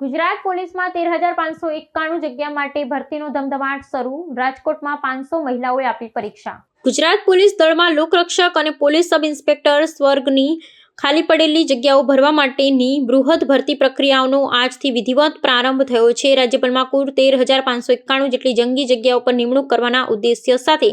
ગુજરાત પોલીસમાં તેર હજાર પાંચસો એકાણું જગ્યા માટે ભરતીનો ધમધમાટ શરૂ. રાજકોટમાં પાંચસો મહિલાઓએ આપી પરીક્ષા. ગુજરાત પોલીસ દળમાં લોકરક્ષક અને પોલીસ સબ ઇન્સ્પેક્ટર સ્વર્ગની ખાલી પડેલી જગ્યાઓ ભરવા માટેની બૃહદ ભરતી પ્રક્રિયાઓનો આજથી વિધિવત પ્રારંભ થયો છે. રાજ્યભરમાં કુલ તેર હજાર પાંચસો એકાણું જેટલી જંગી જગ્યાઓ પર નિમણૂક કરવાના ઉદ્દેશ્ય સાથે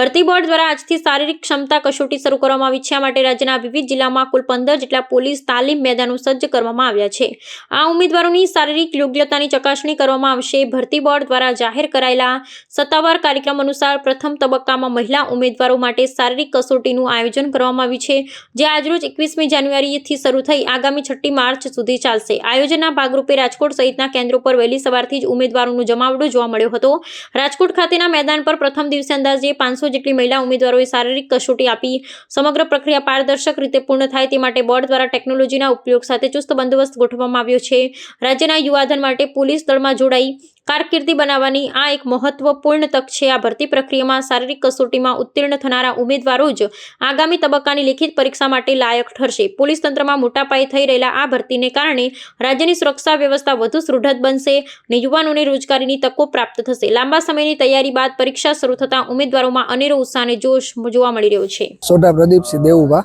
ભરતી બોર્ડ દ્વારા આજથી શારીરિક ક્ષમતા કસોટી શરૂ કરવામાં આવી છે. આ માટે રાજ્યના વિવિધ જિલ્લામાં કુલ પંદર જેટલા પોલીસ તાલીમ મેદાનો સજ્જ કરવામાં આવ્યા છે. આ ઉમેદવારોની શારીરિક યોગ્યતાની ચકાસણી કરવામાં આવશે. ભરતી બોર્ડ દ્વારા જાહેર કરાયેલા સત્તાવાર કાર્યક્રમ અનુસાર પ્રથમ તબક્કામાં મહિલા ઉમેદવારો માટે શારીરિક કસોટીનું આયોજન કરવામાં આવ્યું છે. જે આજરોજ એકવીસમી જાન્યુઆરીથી શરૂ થઈ આગામી છઠ્ઠી માર્ચ સુધી ચાલશે. આયોજનના ભાગરૂપે રાજકોટ સહિતના કેન્દ્રો પર વહેલી સવારથી જ ઉમેદવારોનું જમાવડો જોવા મળ્યો હતો. રાજકોટ ખાતેના મેદાન પર પ્રથમ દિવસે અંદાજે પાંચસો જેટલી મહિલા ઉમેદવારોએ શારીરિક કસોટી આપી સમગ્ર પ્રક્રિયા પારદર્શક રીતે પૂર્ણ થાય તે માટે બોર્ડ દ્વારા ટેકનોલોજીના ઉપયોગ સાથે ચુસ્ત બંદોબસ્ત ગોઠવવામાં આવ્યો છે. રાજ્યના યુવાધન માટે પોલીસ દળમાં જોડાઈ કારકિર્દી બનાવવાની આ એક મહત્વપૂર્ણ તક છે. આ ભરતી પ્રક્રિયામાં શારીરિક કસોટીમાં ઉત્તીર્ણ થનારા ઉમેદવારો જ આગામી તબક્કાની લેખિત પરીક્ષા માટે લાયક ઠરશે. પોલીસ તંત્રમાં મોટા પાયે થઈ રહેલા આ ભરતીને કારણે રાજ્યની સુરક્ષા વ્યવસ્થા વધુ સુદૃઢ બનશે અને યુવાનોને રોજગારીની તકો પ્રાપ્ત થશે. લાંબા સમયની તૈયારી બાદ પરીક્ષા શરૂ થતાં ઉમેદવારોમાં અનેરો ઉત્સાહ અને જોશ જોવા મળી રહ્યો છે. સોઢા પ્રદીપસિંહ દેવુભા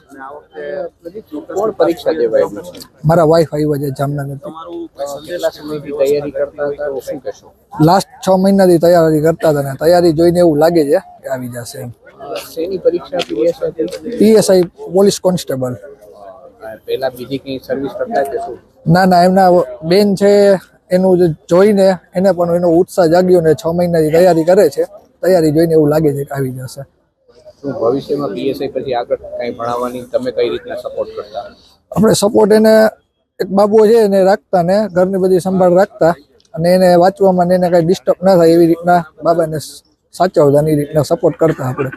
કોણ પરીક્ષા દેવાયેલી છે મારા વાઈફ આવ્યા છે જામનગરથી. તમારું કેટલા સમયથી તૈયારી કરતા હતા તો શું કહેશો? લાસ્ટ છ મહિનાથી તૈયારી કરતા હતા ને તૈયારી જોઈને એવું લાગે છે કે આવી જશે એમ. શેની પરીક્ષા પીએસઆઈ પીએસઆઈ પોલીસ કોન્સ્ટેબલ. પહેલા બીજી કઈ સર્વિસ કરતા કે શું? ના ના એમના બેન છે એનું જે જોઈને એને પણ એનો ઉત્સાહ જાગ્યો ને છ મહિનાની તૈયારી કરે છે. તૈયારી જોઈને એવું લાગે છે કે આવી જશે. શું ભવિષ્યમાં પીએસઆઈ પછી આગળ કઈ ભણાવવાની તમે કઈ રીતના સપોર્ટ કરતા? આપણે સપોર્ટ એને એક બાબુ છે, એને રાખતા ને, ઘરની બધી સંભાળ રાખતા અને એને વાંચવામાં એને કઈ ડિસ્ટર્બ ના થાય એવી રીતના બાબાને સાચવતા એ રીતના સપોર્ટ કરતા આપણે.